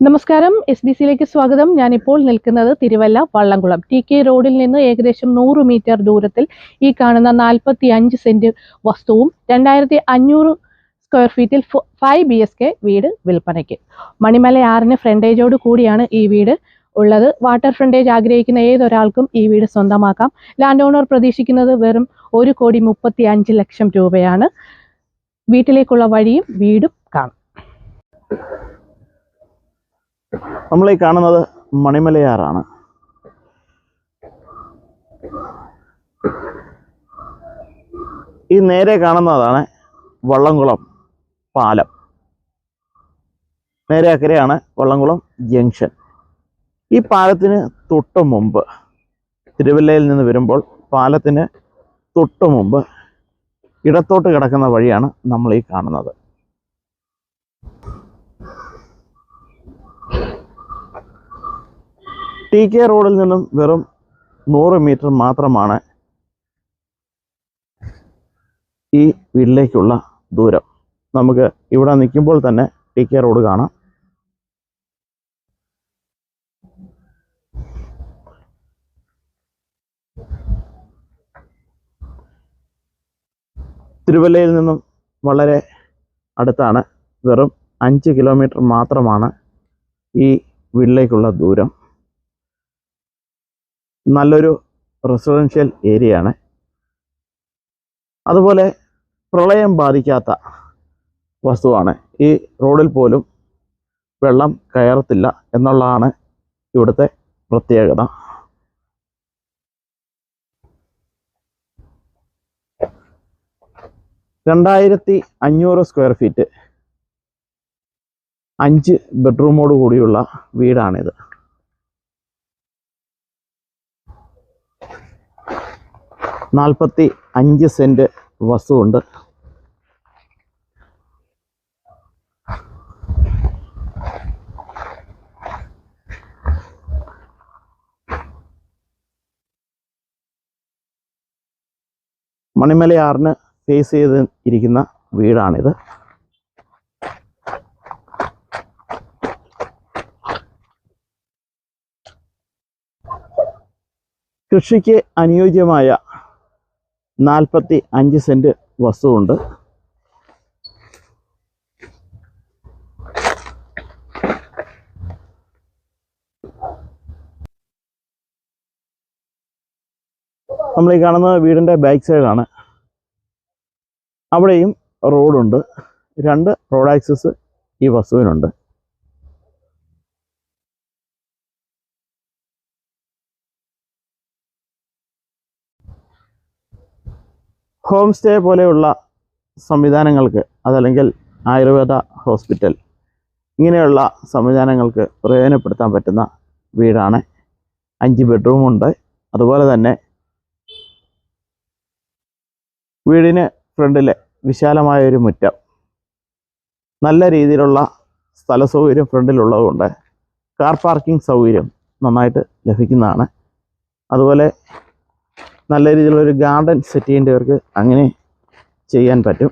നമസ്കാരം. S B സിയിലേക്ക് സ്വാഗതം. ഞാനിപ്പോൾ നിൽക്കുന്നത് തിരുവല്ല വള്ളംകുളം. ടി കെ റോഡിൽ നിന്ന് ഏകദേശം നൂറ് മീറ്റർ ദൂരത്തിൽ ഈ കാണുന്ന നാൽപ്പത്തി അഞ്ച് സെന്റ് വസ്തുവും രണ്ടായിരത്തി അഞ്ഞൂറ് സ്ക്വയർ ഫീറ്റിൽ ഫൈവ് ബി എസ് കെ വീട് വിൽപ്പനയ്ക്ക്. മണിമല ആറിന് ഫ്രണ്ടേജോട് കൂടിയാണ് ഈ വീട് ഉള്ളത്. വാട്ടർ ഫ്രണ്ടേജ് ആഗ്രഹിക്കുന്ന ഏതൊരാൾക്കും ഈ വീട് സ്വന്തമാക്കാം. ലാൻഡ് ഓണർ പ്രതീക്ഷിക്കുന്നത് വെറും ഒരു കോടി മുപ്പത്തി അഞ്ച് ലക്ഷം രൂപയാണ്. വീട്ടിലേക്കുള്ള വഴിയും വീടും കാണാം. നമ്മൾ ഈ കാണുന്നത് മണിമലയാറാണ്. ഈ നേരെ കാണുന്നതാണ് വള്ളംകുളം പാലം. നേരെ അക്കരെയാണ് വള്ളംകുളം ജംഗ്ഷൻ. ഈ പാലത്തിന് തൊട്ട് മുമ്പ് തിരുവല്ലയിൽ നിന്ന് വരുമ്പോൾ പാലത്തിന് തൊട്ട് മുമ്പ് ഇടത്തോട്ട് കിടക്കുന്ന വഴിയാണ് നമ്മൾ ഈ കാണുന്നത്. ടി കെ റോഡിൽ നിന്നും വെറും നൂറ് മീറ്റർ മാത്രമാണ് ഈ വീട്ടിലേക്കുള്ള ദൂരം. നമുക്ക് ഇവിടെ നിൽക്കുമ്പോൾ തന്നെ ടി കെ റോഡ് കാണാം. തിരുവല്ലയിൽ നിന്നും വളരെ അടുത്താണ്. വെറും അഞ്ച് കിലോമീറ്റർ മാത്രമാണ് ഈ വീട്ടിലേക്കുള്ള ദൂരം. നല്ലൊരു റെസിഡൻഷ്യൽ ഏരിയ ആണ്. അതുപോലെ പ്രളയം ബാധിക്കാത്ത വസ്തുവാണ് ഈ റോഡിൽ പോലും വെള്ളം കയറത്തില്ല എന്നുള്ളതാണ് ഇവിടുത്തെ പ്രത്യേകത. രണ്ടായിരത്തി അഞ്ഞൂറ് സ്ക്വയർ ഫീറ്റ് അഞ്ച് ബെഡ്റൂമോട് കൂടിയുള്ള വീടാണിത്. നാൽപ്പത്തി അഞ്ച് സെന്റ് വസ്തുണ്ട് മണിമലയാറിന് ഫേസ് ചെയ്ത് ഇരിക്കുന്ന വീടാണിത്. കൃഷിക്ക് അനുയോജ്യമായ നാൽപ്പത്തി അഞ്ച് സെന്റ് വസ്തുവുണ്ട്. നമ്മൾ ഈ കാണുന്നത് വീടിന്റെ ബാക്ക് സൈഡാണ് അവിടെയും റോഡുണ്ട് രണ്ട് റോഡ് ആക്സസ് ഈ വസ്തുവിനുണ്ട്. ഹോം സ്റ്റേ പോലെയുള്ള സംവിധാനങ്ങൾക്ക് അതല്ലെങ്കിൽ ആയുർവേദ ഹോസ്പിറ്റൽ ഇങ്ങനെയുള്ള സംവിധാനങ്ങൾക്ക് പ്രയോജനപ്പെടുത്താൻ പറ്റുന്ന വീടാണ്. അഞ്ച് ബെഡ്റൂമുണ്ട് അതുപോലെ തന്നെ വീടിന് ഫ്രണ്ടിൽ വിശാലമായൊരു മുറ്റം. നല്ല രീതിയിലുള്ള സ്ഥല സൗകര്യം ഫ്രണ്ടിലുള്ളതുകൊണ്ട് കാർ പാർക്കിംഗ് സൗകര്യം നന്നായിട്ട് ലഭിക്കുന്നതാണ്. അതുപോലെ നല്ല രീതിയിലുള്ള ഒരു ഗാർഡൻ സെറ്റ് ചെയ്യേണ്ടവർക്ക് അങ്ങനെ ചെയ്യാൻ പറ്റും.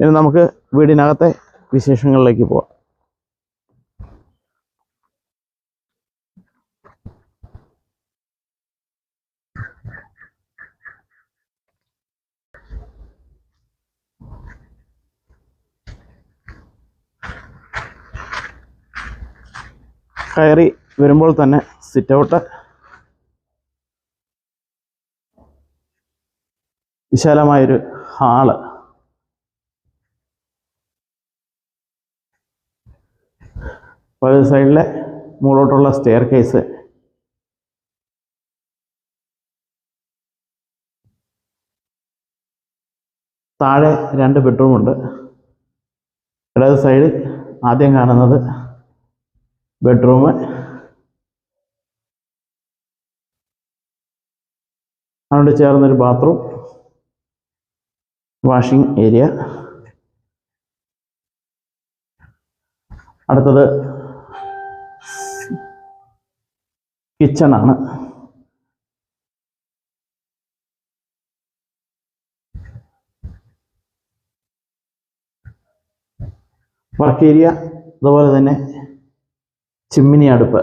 ഇനി നമുക്ക് വീടിനകത്തെ വിശേഷങ്ങളിലേക്ക് പോവാം. കയറി വരുമ്പോൾ തന്നെ സിറ്റ് ഔട്ട് വിശാലമായൊരു ഹാൾ വലത് സൈഡിലെ മുകളോട്ടുള്ള സ്റ്റെയർ കേസ് താഴെ രണ്ട് ബെഡ്റൂമുണ്ട് ഇടത് സൈഡിൽ ആദ്യം കാണുന്നത് ബെഡ്റൂം അതുകൊണ്ട് ചേർന്നൊരു ബാത്റൂം വാഷിംഗ് ഏരിയ അടുത്തത് കിച്ചണാണ് വർക്ക് ഏരിയ അതുപോലെ തന്നെ ചിമ്മിനി അടുപ്പ്.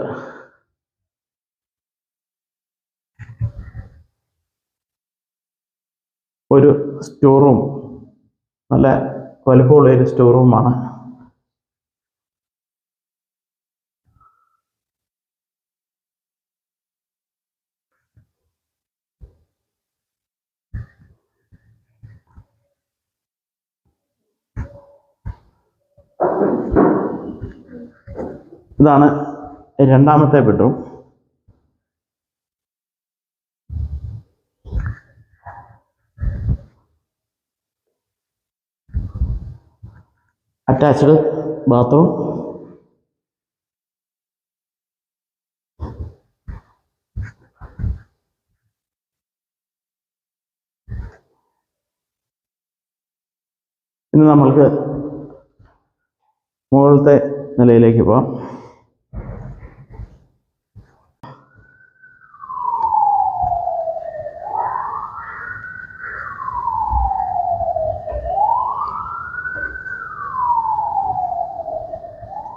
ഒരു സ്റ്റോർ റൂം. നല്ല വലുപ്പമുള്ള ഒരു സ്റ്റോർ റൂമാണ്. ഇതാണ് രണ്ടാമത്തെ ബെഡ്റൂം അറ്റാച്ച്ഡ് ബാത്റൂം ഇന്ന് നമ്മൾക്ക് മുകളിലത്തെ നിലയിലേക്ക് പോകാം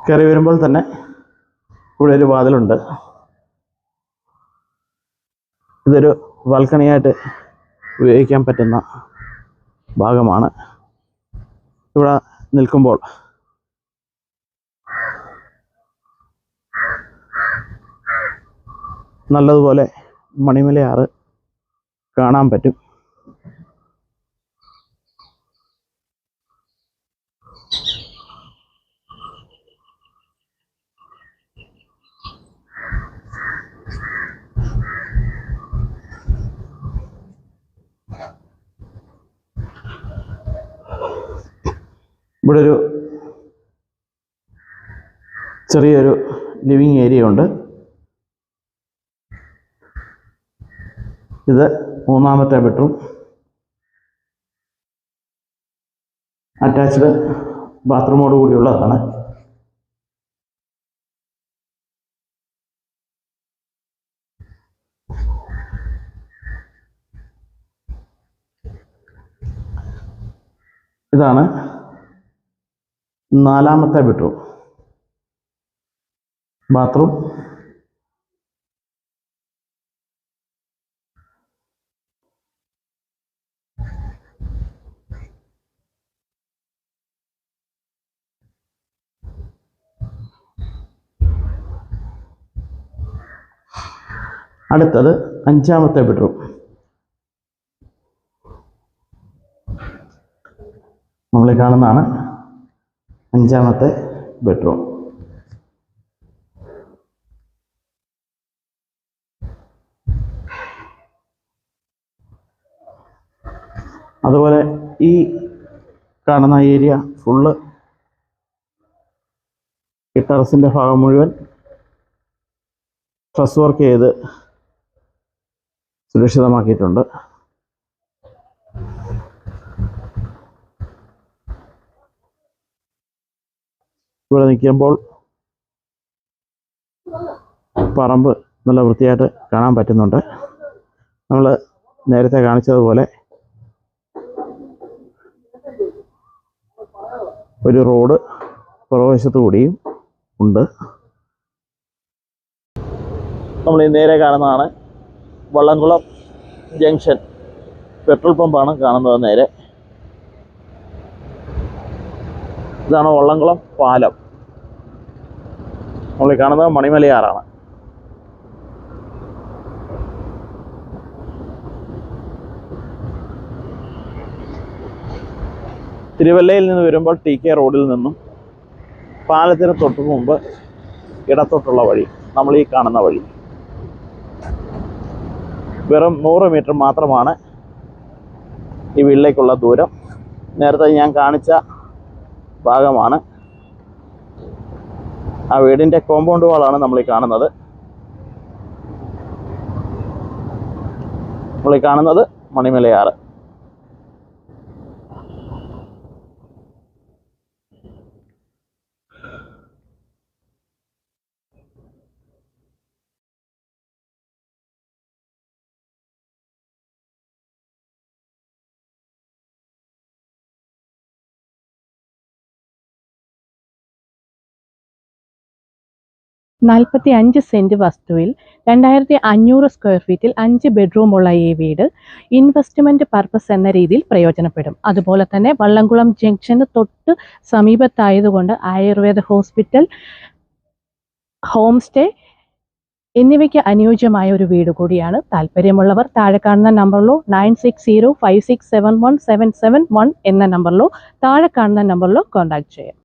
കയറി വരുമ്പോൾ തന്നെ ഇവിടെ ഒരു വാതിലുണ്ട്. ഇതൊരു ബാൽക്കണിയായിട്ട് ഉപയോഗിക്കാൻ പറ്റുന്ന ഭാഗമാണ്. ഇവിടെ നിൽക്കുമ്പോൾ നല്ലതുപോലെ മണിമലയാറ് കാണാൻ പറ്റും. ഇവിടെ ഒരു ചെറിയൊരു ലിവിങ് ഏരിയ ഉണ്ട്. ഇത് മൂന്നാമത്തെ ബെഡ്റൂം അറ്റാച്ച്ഡ് ബാത്റൂമോട് കൂടിയുള്ളതാണ്. ഇതാണ് നാലാമത്തെ ബെഡ്റൂം. ബാത്റൂം. അടുത്തത് അഞ്ചാമത്തെ ബെഡ്റൂം. നമ്മൾ കാണുന്നതാണ് അഞ്ചാമത്തെ ബെഡ്റൂം. അതുപോലെ ഈ കാണുന്ന ഏരിയ ഫുള്ള് ഈ ടെറസിന്റെ ഭാഗം മുഴുവൻ ഫ്രസ് വർക്ക് ചെയ്ത് സുരക്ഷിതമാക്കിയിട്ടുണ്ട്. ഇവിടെ നിൽക്കുമ്പോൾ പറമ്പ് നല്ല വൃത്തിയായിട്ട് കാണാൻ പറ്റുന്നുണ്ട്. നമ്മൾ നേരത്തെ കാണിച്ചതുപോലെ ഒരു റോഡ് പുറവശത്ത് കൂടിയും ഉണ്ട്. നമ്മൾ ഈ നേരെ കാണുന്നതാണ് വള്ളംകുളം ജംഗ്ഷൻ. പെട്രോൾ പമ്പാണ് കാണുന്നത് നേരെ. ഇതാണ് വള്ളംകുളം പാലം. നമ്മൾ കാണുന്നത് മണിമലയാറാണ്. തിരുവല്ലയിൽ നിന്ന് വരുമ്പോൾ ടി കെ റോഡിൽ നിന്നും പാലത്തിന് തൊട്ട് മുമ്പ് ഇടത്തോട്ടുള്ള വഴി നമ്മൾ ഈ കാണുന്ന വഴി. വെറും നൂറ് മീറ്റർ മാത്രമാണ് ഈ വീട്ടിലേക്കുള്ള ദൂരം. നേരത്തെ ഞാൻ കാണിച്ച ഭാഗമാണ്. ആ വീടിന്റെ കോമ്പൗണ്ട് വാളാണ് നമ്മൾ ഈ കാണുന്നത്. നമ്മൾ ഈ കാണുന്നത് മണിമലയാറ്. നാൽപ്പത്തി അഞ്ച് സെന്റ് വസ്തുവിൽ രണ്ടായിരത്തി അഞ്ഞൂറ് സ്ക്വയർ ഫീറ്റിൽ അഞ്ച് ബെഡ്റൂമുള്ള ഈ വീട് ഇൻവെസ്റ്റ്മെന്റ് പർപ്പസ് എന്ന രീതിയിൽ പ്രയോജനപ്പെടും. അതുപോലെ തന്നെ വള്ളംകുളം ജംഗ്ഷന് തൊട്ട് സമീപത്തായതുകൊണ്ട് ആയുർവേദ ഹോസ്പിറ്റൽ ഹോം സ്റ്റേ എന്നിവയ്ക്ക് അനുയോജ്യമായ ഒരു വീട് കൂടിയാണ്. താല്പര്യമുള്ളവർ താഴെ കാണുന്ന നമ്പറിലോ nine six zero five six seven one seven seven one എന്ന നമ്പറിലോ താഴെ കാണുന്ന നമ്പറിലോ കോൺടാക്ട് ചെയ്യാം.